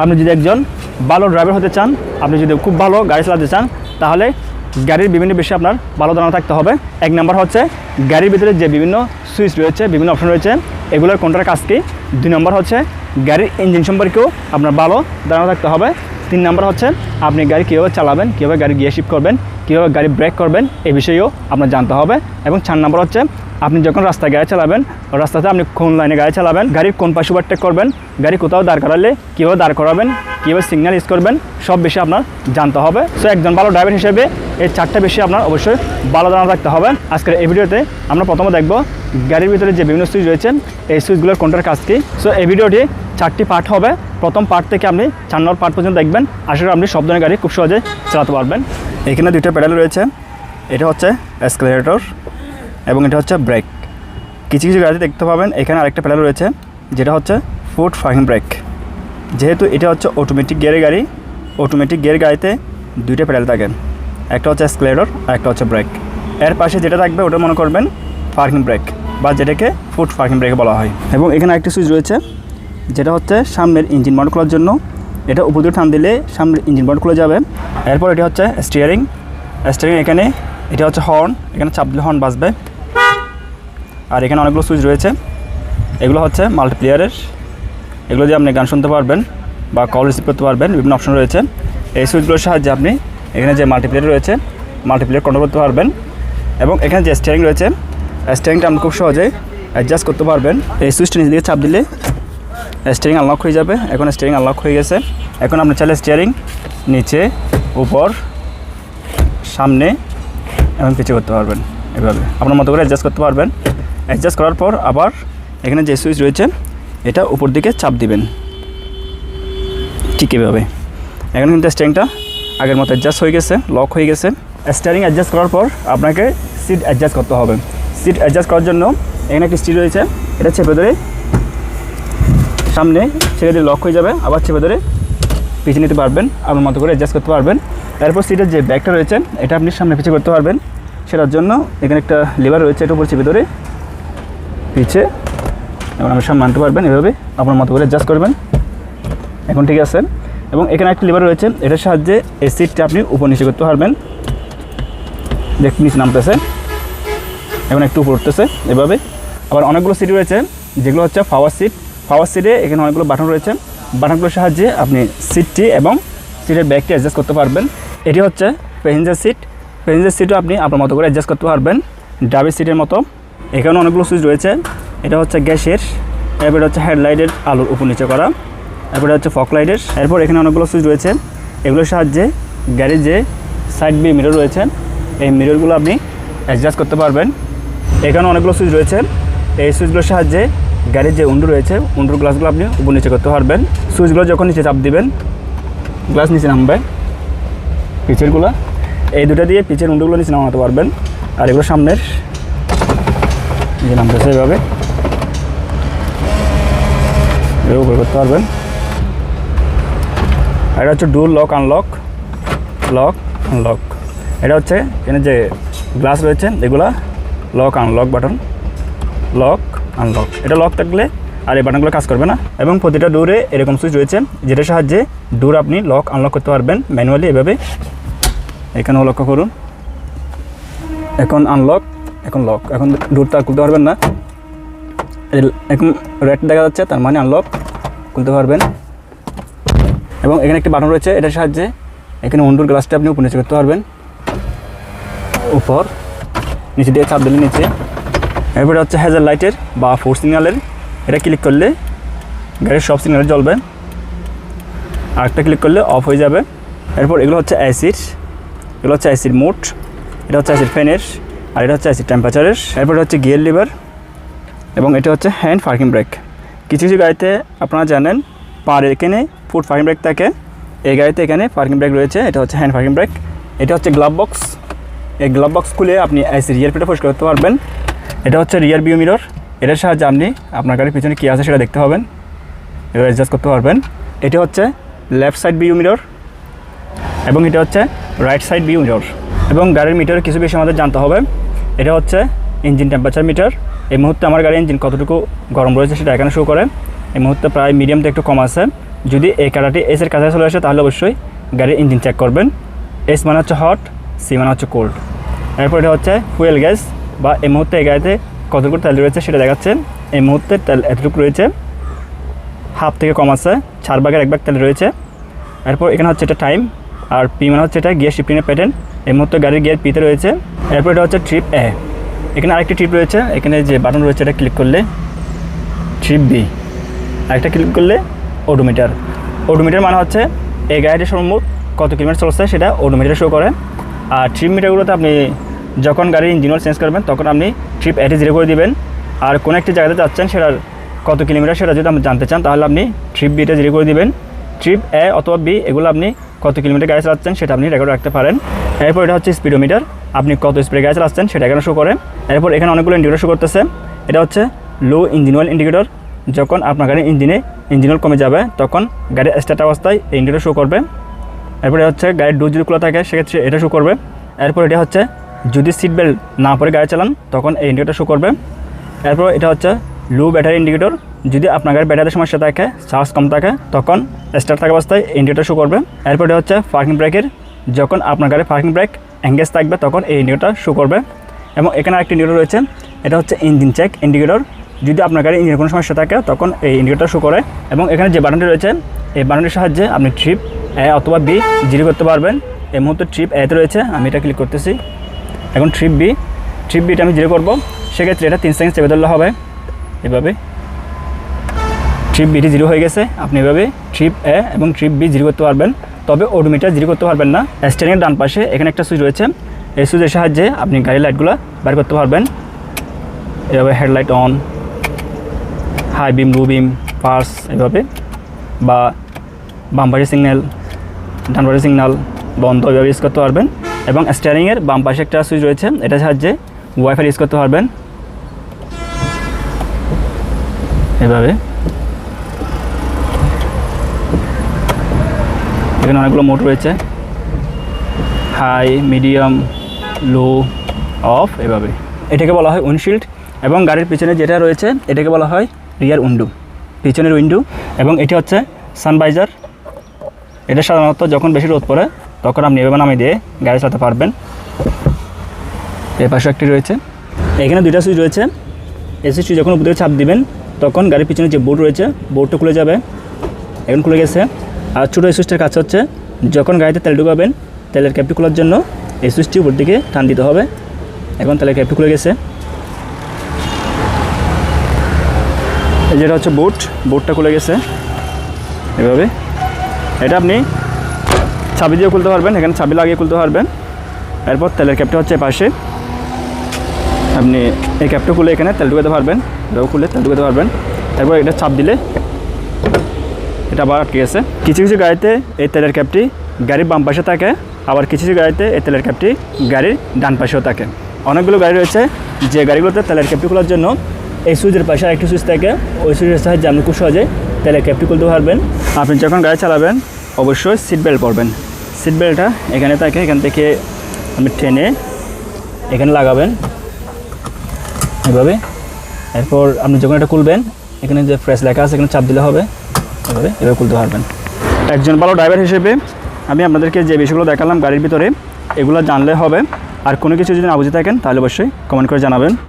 আপনি যদি একজন ভালো ড্রাইভার হতে চান, আপনি যদি খুব ভালো গাড়ি চালাতে চান, তাহলে গাড়ির বিভিন্ন বিষয়ে আপনার ভালো ধারণা থাকতে হবে। এক নম্বর হচ্ছে গাড়ির ভিতরে যে বিভিন্ন সুইচ রয়েছে, বিভিন্ন অপশন রয়েছে, এগুলোর কোনটার কাজ কি দুই নম্বর হচ্ছে গাড়ির ইঞ্জিন সম্পর্কেও আপনার ভালো ধারণা থাকতে হবে। তিন নাম্বার হচ্ছে, আপনি গাড়ি কীভাবে চালাবেন, কীভাবে গাড়ি গিয়ে শিফট করবেন, কীভাবে গাড়ি ব্রেক করবেন এ বিষয়েও আপনার জানতে হবে। এবং চার নাম্বার হচ্ছে, আপনি যখন রাস্তায় গাড়ি চালাবেন, রাস্তাতে আপনি কোন লাইনে গাড়ি চালাবেন, গাড়ির কোন পাশে ওভারটেক করবেন, গাড়ি কোথাও দাঁড় করালে কীভাবে দাঁড় করাবেন কীভাবে সিগন্যাল ইউজ করবেন, সব বিষয়ে আপনার জানতে হবে। সো একজন ভালো ড্রাইভার হিসেবে এই চারটা বিষয়ে আপনার অবশ্যই ভালো ধারণা রাখতে হবে। আজকের এই ভিডিওতে আমরা প্রথমে দেখব গাড়ির ভিতরে যে বিভিন্ন সুইচ রয়েছে, এই সুইচগুলোর কোনটার কাজ কি। সো এই ভিডিওটি চারটি পার্ট হবে। প্রথম পার্ট থেকে আপনি চার নম্বর পার্ট পর্যন্ত দেখবেন। আশা করি আপনি সব ধরনের গাড়ি খুব সহজে চালাতে পারবেন। এখানে দুইটা প্যাডেল রয়েছে। এটা হচ্ছে এসকেলেটর এবং এটা হচ্ছে ব্রেক কিছু কিছু গাড়িতে দেখতে পাবেন। এখানে আরেকটা প্যাডেল রয়েছে, যেটা হচ্ছে ফুট ফাইন ব্রেক যেহেতু এটা হচ্ছে অটোমেটিক গিয়ারের গাড়ি অটোমেটিক গিয়ার গাড়িতে দুইটা প্যাডেল থাকে। একটা হচ্ছে স্কেলেটর আর একটা হচ্ছে ব্রেক এর পাশে যেটা থাকবে ওটা মনে করবেন পার্কিং ব্রেক বা যেটাকে ফুট পার্কিং ব্রেক বলা হয়। এবং এখানে একটা সুইচ রয়েছে, যেটা হচ্ছে সামনের ইঞ্জিন বন্ধ খোলার জন্য। এটা উপর দিয়ে টান দিলে সামনের ইঞ্জিন বন্ধ খুলে যাবে। এরপর এটা হচ্ছে স্টিয়ারিং স্টিয়ারিং এখানে, এটা হচ্ছে হর্ন এখানে চাপ দিলে হর্ন বাজবে। আর এখানে অনেকগুলো সুইচ রয়েছে। এগুলো হচ্ছে মাল্টিপ্লেয়ারের এগুলো দিয়ে আপনি গান শুনতে পারবেন বা কল রিসিভ করতে পারবেন, বিভিন্ন অপশন রয়েছে। এই সুইচগুলোর সাহায্যে আপনি এখানে যে মাল্টিপ্লেয়ার রয়েছে মাল্টিপ্লেয়ার কন্ট্রোল করতে পারবেন এবং এখানে যে স্টিয়ারিং রয়েছে স্টিয়ারিংটা আপনি খুব সহজে অ্যাডজাস্ট করতে পারবেন। এই সুইচটা নিজে দিকে চাপ দিলে স্টিয়ারিং আনলক হয়ে যাবে। এখন স্টিয়ারিং আনলক হয়ে গেছে। এখন আপনি চাইলে স্টিয়ারিং নিচে, উপর, সামনে এবং পিছিয়ে করতে পারবেন। এভাবে। আপনার মতো করে অ্যাডজাস্ট করতে পারবেন। অ্যাডজাস্ট করার পর আবার এখানে যে সুইচ রয়েছে এটা উপর দিকে চাপ দিবেন। ঠিক এভাবে। এখন কিন্তু স্টিয়ারিংটা আগের মতো অ্যাডজাস্ট হয়ে গেছে লক হয়ে গেছে। স্টিয়ারিং অ্যাডজাস্ট করার পর আপনাকে সিট অ্যাডজাস্ট করতে হবে। সিট অ্যাডজাস্ট করার জন্য এখানে একটি স্টিল রয়েছে, এটা চেপে ধরে সামনে ছেড়ে দিয়ে লক হয়ে যাবে, আবার চেপে ধরে পিছিয়ে নিতে পারবেন, আপনার মতো করে অ্যাডজাস্ট করতে পারবেন। এরপর সিটের যে ব্যাগটা রয়েছে, এটা আপনি সামনে পিছিয়ে করতে পারবেন। সেটার জন্য এখানে একটা লেবার রয়েছে এটা উপর চেপে ধরে পিছে এবং আপনি সামনে আনতে পারবেন এভাবে, আপনার মতো করে অ্যাডজাস্ট করবেন। এখন ঠিক আছে এবং এখানে একটা লিভার রয়েছে, এটার সাহায্যে এই সিটটা আপনি উপর নিচে করতে পারবেন। দেখ, নিচে নামতেছে। এখন একটু উপর উঠতেছে, এভাবে। আবার অনেকগুলো সিট রয়েছে, যেগুলো হচ্ছে পাওয়ার সিট পাওয়ার সিটে এখানে অনেকগুলো বাটন রয়েছে। বাটনগুলোর সাহায্যে আপনি সিটটি এবং সিটের ব্যাগটি অ্যাডজাস্ট করতে পারবেন। এটি হচ্ছে প্যাসেঞ্জার সিট প্যাসেঞ্জার সিটও আপনি আপনার মতো করে অ্যাডজাস্ট করতে পারবেন। ড্রাইভের সিটের মতো। এখানে অনেকগুলো সুইচ রয়েছে। এটা হচ্ছে গ্যাসের, এরপর হচ্ছে হেডলাইটের আলোর উপর নিচে করা। এরপরে হচ্ছে ফক লাইটের এরপর এখানে অনেকগুলো সুইচ রয়েছে। এগুলোর সাহায্যে গাড়ির যে সাইড বি মিরর রয়েছে, এই মিররগুলো আপনি অ্যাডজাস্ট করতে পারবেন। এখানে অনেকগুলো সুইচ রয়েছে। এই সুইচগুলোর সাহায্যে গাড়ির যে উন্ডু রয়েছে, উন্ডুর গ্লাসগুলো আপনি উপর নিচে করতে পারবেন। সুইচগুলো যখন নিচে চাপ দিবেন গ্লাস নিচে নামবে। পিচেরগুলো এই দুটো দিয়ে পিচের উন্ডুগুলো নিচে নামাতে পারবেন। আর এগুলো সামনের নিচে নামতেছে এভাবে উপরে করতে পারবেন। এটা হচ্ছে door lock unlock lock unlock এটা হচ্ছে এখানে যে গ্লাস রয়েছে, এগুলা lock unlock button lock unlock এটা লক থাকলে আর এই বাটনগুলো কাজ করবে না। এবং প্রতিটা ডোরে এরকম সুইচ রয়েছে, যেটার সাহায্যে ডোর আপনি লক আনলক করতে পারবেন ম্যানুয়ালি এভাবে। এখানেও লক্ষ্য করুন। এখন আনলক এখন লক এখন ডোরটা খুলতে পারবেন না। এখন রেড দেখা যাচ্ছে, তার মানে আনলক খুলতে পারবেন। এবং এখানে একটি বাটন রয়েছে, এটার সাহায্যে এখানে উন্ডুর গ্লাসটা আপনি উপর করতে পারবেন। উপর, নিচে দিয়ে চাপ দিলে নিচে। এরপরে হচ্ছে হ্যাজার লাইটের বা ফোর সিগন্যালের এটা ক্লিক করলে গাড়ির সব সিগন্যাল জ্বলবে। আরেকটা ক্লিক করলে অফ হয়ে যাবে। এরপর এগুলো হচ্ছে অ্যাসিড এগুলো হচ্ছে অ্যাসিড মোট এটা হচ্ছে অ্যাসিড ফ্যানের আর এটা হচ্ছে অ্যাসিড টেম্পারেচারের এরপরে হচ্ছে গিয়ার লিভার এবং এটা হচ্ছে হ্যান্ড পার্কিং ব্রেক কিছু কিছু গাড়িতে আপনারা জানেন, পার এখানে ফুট পার্কিং ব্রেক থাকে। এই গাড়িতে এখানে পার্কিং ব্রেক রয়েছে, এটা হচ্ছে হ্যান্ড পার্কিং ব্রেক এটা হচ্ছে গ্লাভ বক্স এই গ্লাভ বক্স খুলে আপনি এসি রিয়ার পিটা পরিষ্কার করতে পারবেন। এটা হচ্ছে রিয়ার ভিউ মিরর এটার সাহায্যে আপনি আপনার গাড়ির পিছনে কী আছে সেটা দেখতে পাবেন এবার অ্যাডজাস্ট করতে পারবেন। এটা হচ্ছে লেফট সাইড ভিউ মিরর এবং এটা হচ্ছে রাইট সাইড ভিউ মিরর এবং গাড়ির মিটার কিছু বেশি আমাদের জানতে হবে। এটা হচ্ছে ইঞ্জিন টেম্পারেচার মিটার এই মুহূর্তে আমার গাড়ির ইঞ্জিন কতটুকু গরম রয়েছে সেটা এখানে শো করে। এই মুহূর্তে প্রায় মিডিয়ামতে একটু কম আছে। যদি এই কাটারটি এসের কাছে চলে আসে, তাহলে অবশ্যই গাড়ির ইঞ্জিন চেক করবেন। এস মানে হচ্ছে হট সি মানে হচ্ছে কোল্ড এরপর এটা হচ্ছে ফুয়েল গ্যাস বা এই মুহূর্তে এই গাড়িতে কতটুকু তেল রয়েছে সেটা দেখাচ্ছে। এই মুহূর্তে তেল এতটুকু রয়েছে হাফ থেকে কম আছে, চার ভাগের এক ভাগ তেল রয়েছে। এরপর এখানে হচ্ছে এটা টাইম আর পি মানে হচ্ছে এটা গিয়ার শিফটিংয়ের প্যাটার্ন এই মুহূর্তে গাড়ির গিয়ার পিতে রয়েছে। এরপর এটা হচ্ছে ট্রিপ এ এখানে আরেকটি ট্রিপ রয়েছে। এখানে যে বাটন রয়েছে, এটা ক্লিক করলে ট্রিপ বি আরেকটা ক্লিক করলে ওডোমিটার ওডোমিটার মানে হচ্ছে, এই গাড়িটির সম্মুখ কত কিলোমিটার চলছে সেটা ওডোমিটারে শো করে। আর ট্রিপ মিটারগুলোতে আপনি যখন গাড়ির ইঞ্জিন চেঞ্জ করবেন, তখন আপনি ট্রিপ এটি জিরো করে দিবেন। আর কোনো একটি জায়গাতে যাচ্ছেন, সেটার কত কিলোমিটার সেটা যদি আপনি জানতে চান, তাহলে আপনি ট্রিপ বিটা জিরো করে দিবেন। ট্রিপ এ অথবা বি এগুলো আপনি কত কিলোমিটার গাড়ি চালাচ্ছেন, সেটা আপনি রেকর্ড রাখতে পারেন। এরপর এটা হচ্ছে স্পিডোমিটার আপনি কত স্প্রে গাড়ি চালাচ্ছেন সেটা এখানে শো করে। এরপর এখানে অনেকগুলো ইন্ডিকেটর শো করতেছে। এটা হচ্ছে লো ইঞ্জিন অয়েল ইন্ডিকেটর যখন আপনার গাড়ির ইঞ্জিনে ইঞ্জিন অয়েল কমে যাবে, তখন গাড়ির স্টার্ট অবস্থায় এই ইন্ডিকেটর শো করবে। এরপরে হচ্ছে গাড়ির ডোর যদি খোলা থাকে, সেক্ষেত্রে এটা শো করবে। এরপর এটা হচ্ছে যদি সিট বেল্ট না পরে গাড়ি চালান, তখন এই ইন্ডিকেটর শো করবে। এরপর এটা হচ্ছে লো ব্যাটারি ইন্ডিকেটর যদি আপনার গাড়ির ব্যাটারির সমস্যা থাকে চার্জ কম থাকে, তখন স্টার্ট থাকা অবস্থায় ইন্ডিকেটর শো করবে। এরপর এটা হচ্ছে পার্কিং ব্রেকের যখন আপনার গাড়ির পার্কিং ব্রেক এঙ্গেজ থাকবে তখন এই ইন্ডিকেটর শো করবে। এবং এখানে আরেকটি ইন্ডিকেটর রয়েছে, এটা হচ্ছে ইঞ্জিন চেক ইন্ডিকেটর যদি আপনার গাড়ির ইঞ্জিনের কোনো সমস্যা থাকে, তখন এই ইন্ডিকেটর শো করে। এবং এখানে যে বাটনটি রয়েছে, এই বাটনটির সাহায্যে আপনি ট্রিপ এ অথবা বি জিরো করতে পারবেন। এই মুহূর্তে ট্রিপ এতে রয়েছে, আমি এটা ক্লিক করতেছি। এখন ট্রিপ বি ট্রিপ বিটা আমি জিরো করব। সেক্ষেত্রে এটা তিন সেকেন্ড চেপে ধরলে হবে। এভাবে। ট্রিপ বিটি জিরো হয়ে গেছে, আপনি এভাবে ট্রিপ এ এবং ট্রিপ বি জিরো করতে পারবেন। তবে ওডোমিটার জিরো করতে পারবেন না। স্ট্যান্ডের ডান পাশে এখানে একটা সুইচ রয়েছে। এই সুইচের সাহায্যে আপনি গাড়ির লাইটগুলো বের করতে পারবেন। এভাবে headlight on high beam low beam pass এভাবে। বা বাম্পারি সিগন্যাল ডানবারি সিগন্যাল বন্ধ, এভাবে ইউজ করতে পারবেন। এবং স্টিয়ারিংয়ের বাম পাশে একটা সুইচ রয়েছে, এটার সাহায্যে ওয়াইফাই ইউজ করতে পারবেন। এভাবে। এখানে অনেকগুলো মোড রয়েছে। হাই, মিডিয়াম, লো, অফ এভাবে। এটাকে বলা হয় উইন্ডশিল্ড এবং গাড়ির পিছনে যেটা রয়েছে, এটাকে বলা হয় রিয়ার উইন্ডো। পিছনের উইন্ডো এবং এটি হচ্ছে সানভাইজার। এটা সাধারণত যখন বেশি রোদ পড়ে, তখন আপনি এভাবে নামিয়ে দিয়ে গাড়ি চালাতে পারবেন। এর পাশে একটি রয়েছে। এখানে দুইটা সুইচ রয়েছে। এই সুইচটি যখন উপরে চাপ দিবেন, তখন গাড়ির পিছনে যে বোর্ড রয়েছে, বোর্ডটা খুলে যাবে। এখন খুলে গেছে। আর ছোটো সুইচটার কাজ হচ্ছে, যখন গাড়িতে তেল ঢুকাবেন, তেলের ক্যাপটি খোলার জন্য এই সুইচটি উপর দিকে টান দিতে হবে। এখন তেলের ক্যাপটি খুলে গেছে। যেটা হচ্ছে বোট বোটটা খুলে গেছে। এভাবে। এটা আপনি ছাবি দিয়ে খুলতে পারবেন, এখানে ছাবি লাগিয়ে খুলতে পারবেন। এরপর তেলের ক্যাপটা হচ্ছে পাশে। আপনি এই ক্যাপটা খুলে এখানে তেল ঢুকাতে পারবেন। এটাও খুলে তেল ঢুকাতে পারবেন। তারপর এটা চাপ দিলে এটা আবার আটকে গেছে কিছু কিছু গাড়িতে এই তেলের ক্যাপটি গাড়ির বাম পাশে থাকে, আবার কিছু কিছু গাড়িতে এই তেলের ক্যাপটি গাড়ির ডান পাশেও থাকে। অনেকগুলো গাড়ি রয়েছে, যে গাড়িগুলোতে তেলের ক্যাপটি খোলার জন্য এই সুইচের পাশে আরেকটি সুইচ থাকে, ওই সুইচের সাহায্যে আপনি খুব সহজে তেলের ক্যাপটি খুলতে পারবেন। আপনি যখন গাড়ি চালাবেন, অবশ্যই সিট বেল্ট পরবেন। সিট বেল্টটা এখানে থাকে, এখান থেকে আপনি টেনে এখানে লাগাবেন। এভাবে। এরপর আপনি যখন এটা খুলবেন, এখানে যে ফ্রেশ লেখা আছে, এখানে চাপ দিলে হবে। এভাবে এভাবে খুলতে পারবেন। একজন ভালো ড্রাইভার হিসেবে আমি আপনাদেরকে যে বিষয়গুলো দেখালাম গাড়ির ভিতরে, এগুলো জানলে হবে। আর কোনো কিছু যদি না বুঝে থাকেন, তাহলে অবশ্যই কমেন্ট করে জানাবেন।